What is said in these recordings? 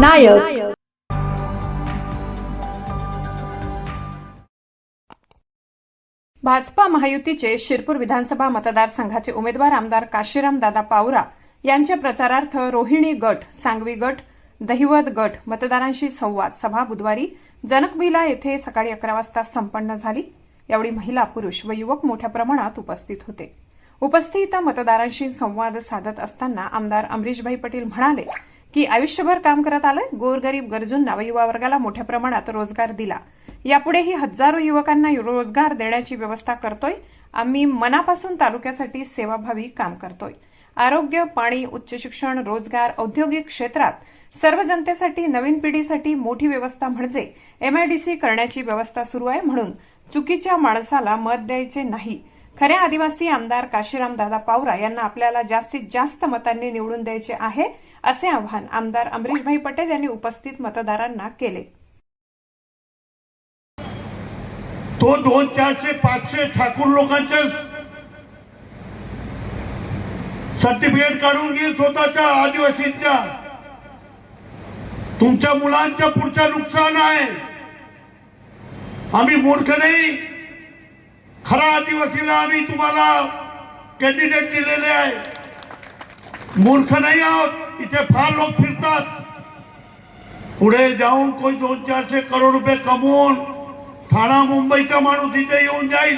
नायक. भाजपा महायुतीचे शिरपूर विधानसभा मतदारसंघाचे उमेदवार आमदार काशीराम दादा पावरा यांच्या प्रचारार्थ रोहिणी गट सांगवी गट दहिवत गट मतदारांशी संवाद. सभा बुधवारी जनकविला येथे सकाळी अकरा वाजता संपन्न झाली. यावेळी महिला पुरुष व युवक मोठ्या प्रमाणात उपस्थित होते. उपस्थित मतदारांशी संवाद साधत असताना आमदार अमरीशभाई पटेल म्हणाले की आयुष्यभर काम करत आलंय गोरगरीब गरजूंना व युवा वर्गाला मोठ्या प्रमाणात रोजगार दिला. यापुढेही हजारो युवकांना रोजगार देण्याची व्यवस्था करतोय. आम्ही मनापासून तालुक्यासाठी सेवाभावी काम करतोय. आरोग्य पाणी उच्च शिक्षण रोजगार औद्योगिक क्षेत्रात सर्व जनतेसाठी नवीन पिढीसाठी मोठी व्यवस्था म्हणजे एमआयडीसी करण्याची व्यवस्था सुरू आहे म्हणून चुकीच्या माणसाला मत द्यायचे नाही. खऱ्या आदिवासी आमदार काशीराम दादा पावरा यांना आपल्याला जास्तीत जास्त मतांनी निवडून द्यायचे आहे. असे आवाहन आमदार अमरीशभाई पटेल यांनी उपस्थित मतदारांना केले. तो दोन चारशे पाचशे ठाकूर लोकांचे सर्टिफिकेट काढून घेईल स्वतःच्या आदिवासींच्या. तुमच्या मुलांच्या पुढच्या नुकसान आहे. आम्ही मूर्ख नाही. खरा आदिवासीला आम्ही तुम्हाला कॅन्डिडेट दिलेले आहे. मूर्ख नाही आहोत. इथे फार लोक फिरतात. पुढे जाऊन कोणी दोन चारशे करोड रुपये कमवून ठाणा मुंबईचा माणूस इथे येऊन जाईल.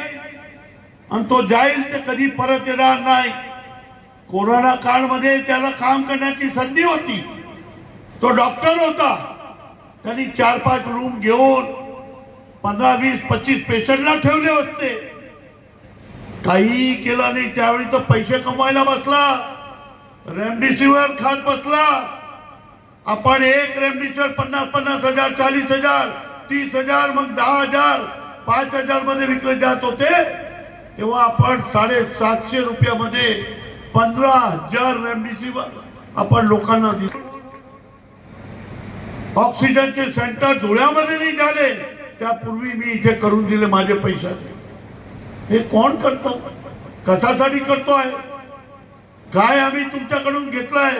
आणि तो जाईल ते कधी परत येणार नाही. कोरोना काळमध्ये त्याला काम करण्याची संधी होती. तो डॉक्टर होता. त्यांनी चार पाच रूम घेऊन पंधरा वीस पच्चीस पेशंटला ठेवले होते काही केलं नाही त्यावेळी तो पैसे कमवायला बसला. रेमडेसिवीर खात बसला. आपण एक रेमडेसिवीर पन्नास पन्नास हजार चाळीस हजार तीस हजार मग दहा हजार पाच हजारमध्ये विकले जात होते. तेव्हा आपण साडेसातशे रुपयामध्ये पंधरा हजार रेमडेसिवीर आपण लोकांना दिले. ऑक्सिजनचे सेंटर धुळ्यामध्ये नाही झाले. त्यापूर्वी मी इथे करून दिले माझे पैशाचे हे कोण करतो? कशासाठी करतो आहे काय आम्ही तुमच्याकडून घेतलाय?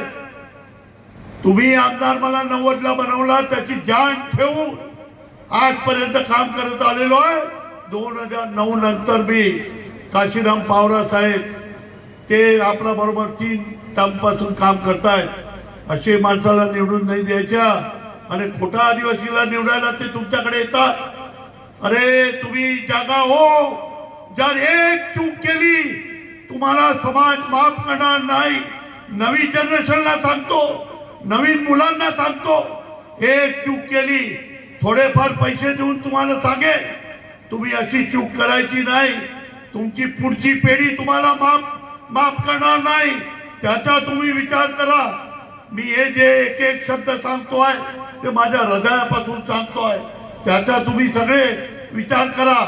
तुम्ही आमदार मला नव्वदला बनवला त्याची जाण ठेवून आजपर्यंत काम करत आलेलो आहे. दोन हजार नऊ नंतर मी काशीराम पावरा साहेब ते आपल्या बरोबर तीन टर्म काम करतायत. असे माणसाला निवडून नाही द्यायच्या आणि खोटा आदिवासीला निवडायला ते तुमच्याकडे येतात. अरे तुम्ही जागा हो. जर एक चूक केली तुम्हाला समाज माफ करणार नाही. नवीन जनरेशनला सांगतो नवीन मुलांना सांगतो एक चूक केली थोडेफार पैसे देऊन तुम्हाला सांगेल तुम्ही अशी चूक करायची नाही. तुमची पुढची पिढी तुम्हाला माफ माफ करणार नाही. त्याचा तुम्ही विचार करा. मी हे जे एक एक शब्द सांगतो आहे ते माझ्या हृदयापासून सांगतो आहे. त्याचा तुम्ही सगळे विचार करा.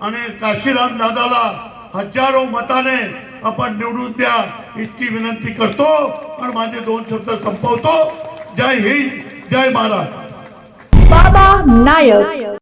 आणि काशीराम दादाला हजारो मताने आपण निवडून द्या इतकी विनंती करतो आणि माझे दोन शब्द संपवतो जय हिंद जय महाराज बाबा नायक